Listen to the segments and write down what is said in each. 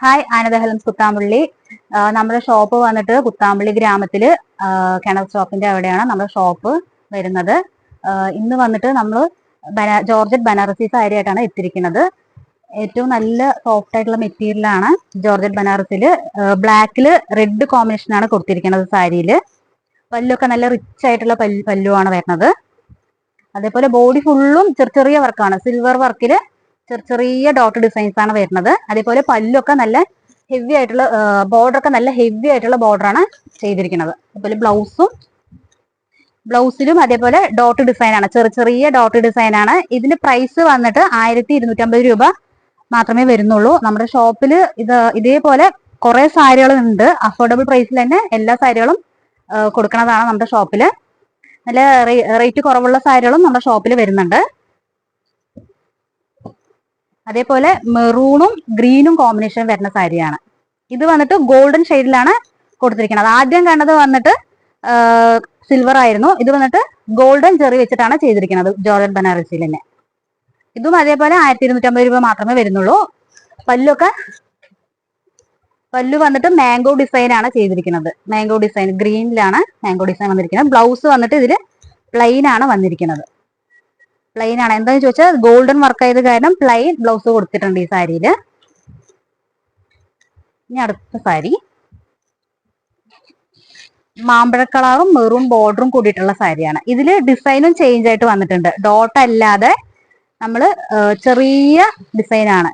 Hi ആനന്ദ ഹെൽംസ് കുത്താമ്പള്ളി നമ്മുടെ shop വന്നിട്ട് കുത്താമ്പള്ളി ഗ്രാമത്തിൽ കിണർ സ്റ്റോപ്പിന്റെ അവിടെയാണ് നമ്മുടെ ഷോപ്പ് വരുന്നത്. ഇന്ന് വന്നിട്ട് നമ്മൾ ജോർജറ്റ് ബനാറസി സാരി ആയിട്ടാണ് എത്തിയിരിക്കുന്നത് ഏറ്റവും നല്ല സോഫ്റ്റ് ആയിട്ടുള്ള മെറ്റീരിയലാണ് ജോർജറ്റ് ബനാറസിൽ ബ്ലാക്കിൽ റെഡ് കോമ്പിനേഷൻ ആണ് കൊടുത്തിരിക്കുന്നത് സാരിയിൽ പല്ലൊക്കെ നല്ല റിച്ച് ആയിട്ടുള്ള പല്ലു പല്ലുവാണ് വരുന്നത്. അതേപോലെ ബോഡി ഫുള്ളും ചെറിയ ചെറിയ വർക്കാണ് സിൽവർ വർക്കിൽ ചെറിയ ചെറിയ ഡോട്ട് ഡിസൈൻസ് ആണ് വരുന്നത്. അതേപോലെ പല്ലൊക്കെ നല്ല ഹെവി ആയിട്ടുള്ള ബോർഡർ ഒക്കെ നല്ല ഹെവി ആയിട്ടുള്ള ബോർഡർ ആണ് ചെയ്തിരിക്കുന്നത്. അതുപോലെ ബ്ലൗസും ബ്ലൗസിലും അതേപോലെ ഡോട്ട് ഡിസൈൻ ആണ്. ചെറിയ ചെറിയ ഡോട്ട് ഡിസൈൻ ആണ്. ഇതിന്റെ പ്രൈസ് വന്നിട്ട് ആയിരത്തി ഇരുന്നൂറ്റമ്പത് രൂപ മാത്രമേ വരുന്നുള്ളൂ. നമ്മുടെ ഷോപ്പിൽ ഇത് ഇതേപോലെ കുറെ സാരികൾ ഉണ്ട്. അഫോർഡബിൾ പ്രൈസിൽ തന്നെ എല്ലാ സാരികളും കൊടുക്കുന്നതാണ് നമ്മുടെ ഷോപ്പിൽ നല്ല റേറ്റ് കുറവുള്ള സാരികളും നമ്മുടെ ഷോപ്പിൽ വരുന്നുണ്ട്. അതേപോലെ മെറൂണും ഗ്രീനും കോമ്പിനേഷൻ വരുന്ന സാരിയാണ്. ഇത് വന്നിട്ട് ഗോൾഡൻ ഷെയ്ഡിലാണ് കൊടുത്തിരിക്കുന്നത്. ആദ്യം കണ്ടത് വന്നിട്ട് സിൽവർ ആയിരുന്നു. ഇത് വന്നിട്ട് ഗോൾഡൻ ചെറി വെച്ചിട്ടാണ് ചെയ്തിരിക്കുന്നത് ജോർജൻ ബനാറസിയിൽ തന്നെ. ഇതും അതേപോലെ ആയിരത്തി ഇരുന്നൂറ്റമ്പത് രൂപ മാത്രമേ വരുന്നുള്ളൂ. പല്ലൊക്കെ പല്ലു വന്നിട്ട് മാംഗോ ഡിസൈൻ ആണ് ചെയ്തിരിക്കുന്നത്. മാംഗോ ഡിസൈൻ ഗ്രീനിലാണ് മാംഗോ ഡിസൈൻ വന്നിരിക്കുന്നത്. ബ്ലൗസ് വന്നിട്ട് ഇതിൽ പ്ലെയിൻ ആണ് വന്നിരിക്കുന്നത്. പ്ലെയിൻ ആണ്. എന്താന്ന് ചോദിച്ചാൽ ഗോൾഡൻ വർക്ക് ആയത് കാരണം പ്ലെയിൻ ബ്ലൗസ് കൊടുത്തിട്ടുണ്ട് ഈ സാരിയിൽ. ഇനി അടുത്ത സാരി. മാമ്പഴ കളറും മെറൂൺ ബോർഡറും കൂടിയിട്ടുള്ള സാരിയാണ്. ഇതിൽ ഡിസൈനും ചേഞ്ച് ആയിട്ട് വന്നിട്ടുണ്ട്. ഡോട്ട് അല്ലാതെ നമ്മൾ ചെറിയ ഡിസൈനാണ്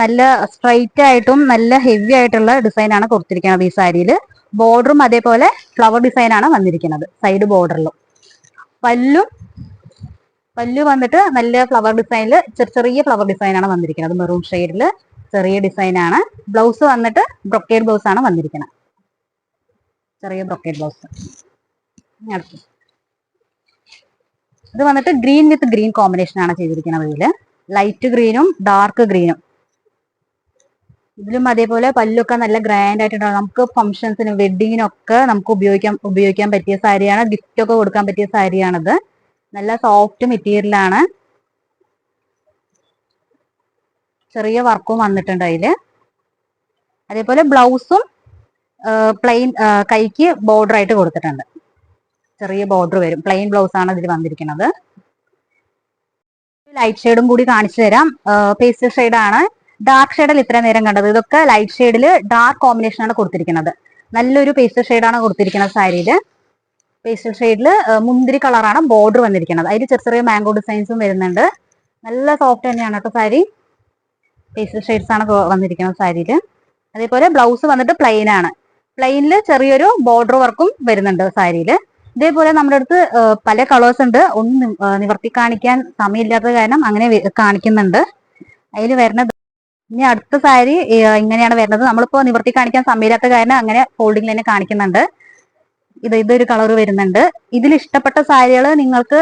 നല്ല സ്ട്രൈറ്റ് ആയിട്ടും നല്ല ഹെവി ആയിട്ടുള്ള ഡിസൈനാണ് കൊടുത്തിരിക്കുന്നത് ഈ സാരിയിൽ ബോർഡറും അതേപോലെ ഫ്ലവർ ഡിസൈനാണ് വന്നിരിക്കുന്നത്. സൈഡ് ബോർഡറിലും പല്ലും പല്ലു വന്നിട്ട് നല്ല ഫ്ലവർ ഡിസൈനിൽ ചെറിയ ചെറിയ ഫ്ലവർ ഡിസൈനാണ് വന്നിരിക്കുന്നത്. മെറൂൺ ഷെയ്ഡിൽ ചെറിയ ഡിസൈനാണ് ബ്ലൗസ് വന്നിട്ട് ബ്രൊക്കേഡ് ബ്ലൗസ് ആണ് വന്നിരിക്കുന്നത്. ചെറിയ ബ്രൊക്കേഡ് ബ്ലൗസ് ഇത് വന്നിട്ട് ഗ്രീൻ വിത്ത് ഗ്രീൻ കോമ്പിനേഷൻ ആണ് ചെയ്തിരിക്കുന്നത് ഇതിൽ. ലൈറ്റ് ഗ്രീനും ഡാർക്ക് ഗ്രീനും ഇതിലും അതേപോലെ പല്ലൊക്കെ നല്ല ഗ്രാൻഡ് ആയിട്ടുണ്ടാവും. നമുക്ക് ഫംഗ്ഷൻസിനും വെഡിങ്ങിനൊക്കെ നമുക്ക് ഉപയോഗിക്കാൻ ഉപയോഗിക്കാൻ പറ്റിയ സാരിയാണ് ഗിഫ്റ്റ് ഒക്കെ കൊടുക്കാൻ പറ്റിയ സാരിയാണിത്. നല്ല സോഫ്റ്റ് മെറ്റീരിയൽ ആണ്. ചെറിയ വർക്കും വന്നിട്ടുണ്ട് അതിൽ. അതേപോലെ ബ്ലൗസും പ്ലെയിൻ കൈക്ക് ബോർഡർ ആയിട്ട് കൊടുത്തിട്ടുണ്ട്. ചെറിയ ബോർഡർ വരും. പ്ലെയിൻ ബ്ലൗസ് ആണ് ഇതിൽ വന്നിരിക്കുന്നത്. ലൈറ്റ് ഷെയ്ഡും കൂടി കാണിച്ചു തരാം. പേസ്റ്റൽ ഷെയ്ഡ് ആണ്. ഡാർക്ക് ഷെയ്ഡിൽ ഇത്ര നേരം കണ്ടത്. ഇതൊക്കെ ലൈറ്റ് ഷെയ്ഡിൽ ഡാർക്ക് കോമ്പിനേഷൻ ആണ് കൊടുത്തിരിക്കുന്നത്. നല്ലൊരു പേസ്റ്റൽ ഷെയ്ഡാണ് കൊടുത്തിരിക്കുന്നത് സാരിയിൽ പേസ്റ്റൽ ഷെയ്ഡിൽ മുന്തിരി കളറാണ് ബോർഡർ വന്നിരിക്കുന്നത്. അതിൽ ചെറിയ ചെറിയ മാംഗോ ഡിസൈൻസും വരുന്നുണ്ട്. നല്ല സോഫ്റ്റ് തന്നെയാണ് കേട്ടോ സാരി. പേസ്റ്റൽ ഷെയ്ഡ്സ് ആണ് വന്നിരിക്കുന്നത് സാരിയിൽ അതേപോലെ ബ്ലൗസ് വന്നിട്ട് പ്ലെയിൻ ആണ്. പ്ലെയിനിൽ ചെറിയൊരു ബോർഡർ വർക്കും വരുന്നുണ്ട് സാരിയിൽ ഇതേപോലെ നമ്മുടെ അടുത്ത് പല കളേഴ്സ് ഉണ്ട്. ഒന്ന് നിവർത്തി കാണിക്കാൻ സമയമില്ലാത്ത കാരണം അങ്ങനെ കാണിക്കുന്നുണ്ട്. അതിൽ വരുന്നത് ഇനി അടുത്ത സാരി ഇങ്ങനെയാണ് വരുന്നത്. നമ്മളിപ്പോ നിവർത്തി കാണിക്കാൻ സമയമില്ലാത്ത കാരണം അങ്ങനെ ഫോൾഡിംഗ് തന്നെ കാണിക്കുന്നുണ്ട്. ഇത് ഇതൊരു കളർ വരുന്നുണ്ട്. ഇതിൽ ഇഷ്ടപ്പെട്ട സാരികൾ നിങ്ങൾക്ക്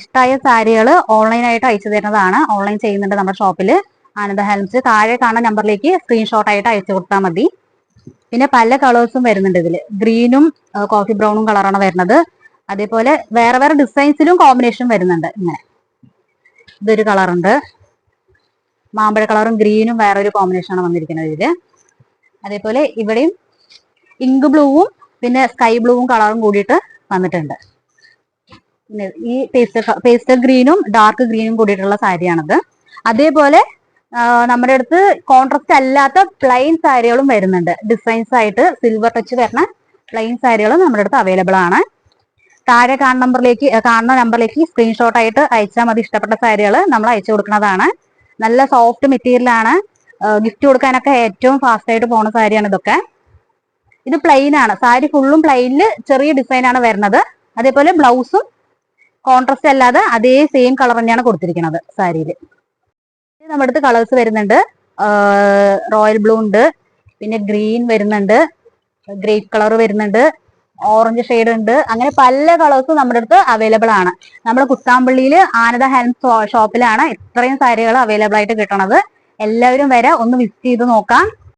ഇഷ്ടമായ സാരികൾ ഓൺലൈനായിട്ട് അയച്ചു തരുന്നതാണ്. ഓൺലൈൻ ചെയ്യുന്നുണ്ട് നമ്മുടെ ഷോപ്പിൽ ആനന്ദ ഹെൽംസ്. താഴെ കാണുന്ന നമ്പറിലേക്ക് സ്ക്രീൻഷോട്ട് ആയിട്ട് അയച്ചു കൊടുത്താൽ മതി. പിന്നെ പല കളേഴ്സും വരുന്നുണ്ട് ഇതിൽ ഗ്രീനും കോഫി ബ്രൗണും കളറാണ് വരുന്നത്. അതേപോലെ വേറെ വേറെ ഡിസൈൻസിലും കോമ്പിനേഷൻ വരുന്നുണ്ട് ഇങ്ങനെ. ഇതൊരു കളറുണ്ട് മാമ്പഴ കളറും ഗ്രീനും വേറൊരു കോമ്പിനേഷൻ ആണ് വന്നിരിക്കുന്നത് ഇതിൽ അതേപോലെ ഇവിടെയും ഇങ്ക് ബ്ലൂവും പിന്നെ സ്കൈ ബ്ലൂവും കളറും കൂടിയിട്ട് വന്നിട്ടുണ്ട്. പിന്നെ ഈ പേസ്റ്റൽ പേസ്റ്റൽ ഗ്രീനും ഡാർക്ക് ഗ്രീനും കൂടിയിട്ടുള്ള സാരിയാണിത് അതേപോലെ നമ്മുടെ അടുത്ത് കോൺട്രാസ്റ്റ് അല്ലാത്ത പ്ലെയിൻ സാരികളും വരുന്നുണ്ട്. ഡിസൈൻസ് ആയിട്ട് സിൽവർ ടച്ച് വരുന്ന പ്ലെയിൻ സാരികളും നമ്മുടെ അടുത്ത് അവൈലബിൾ ആണ്. താഴെ കാണുന്ന നമ്പറിലേക്ക് കാണുന്ന നമ്പറിലേക്ക് സ്ക്രീൻഷോട്ട് ആയിട്ട് അയച്ചാൽ മതി. ഇഷ്ടപ്പെട്ട സാരികൾ നമ്മൾ അയച്ചു കൊടുക്കുന്നതാണ്. നല്ല സോഫ്റ്റ് മെറ്റീരിയൽ ആണ്. ഗിഫ്റ്റ് കൊടുക്കാനൊക്കെ ഏറ്റവും ഫാസ്റ്റ് ആയിട്ട് പോണ സാരിയാണ് ഇതൊക്കെ. ഇത് പ്ലെയിൻ ആണ്. സാരി ഫുള്ളും പ്ലെയിനിൽ ചെറിയ ഡിസൈൻ ആണ് വരുന്നത്. അതേപോലെ ബ്ലൗസും കോൺട്രാസ്റ്റ് അല്ലാതെ അതേ സെയിം കളർ തന്നെയാണ് കൊടുത്തിരിക്കുന്നത് സാരിയിൽ നമ്മുടെ അടുത്ത് കളേഴ്സ് വരുന്നുണ്ട്. റോയൽ ബ്ലൂ ഉണ്ട്. പിന്നെ ഗ്രീൻ വരുന്നുണ്ട്. ഗ്രേപ്പ് കളർ വരുന്നുണ്ട്. ഓറഞ്ച് ഷെയ്ഡ് ഉണ്ട്. അങ്ങനെ പല കളേഴ്സും നമ്മുടെ അടുത്ത് അവൈലബിൾ ആണ്. നമ്മൾ കുത്താമ്പള്ളിയിൽ ആനന്ദ ഹാൻഡ് ഷോപ്പിലാണ് ഇത്രയും സാരികൾ അവൈലബിൾ ആയിട്ട് കിട്ടണത്. എല്ലാവരും വരെ ഒന്ന് വിസിറ്റ് ചെയ്ത് നോക്കാം.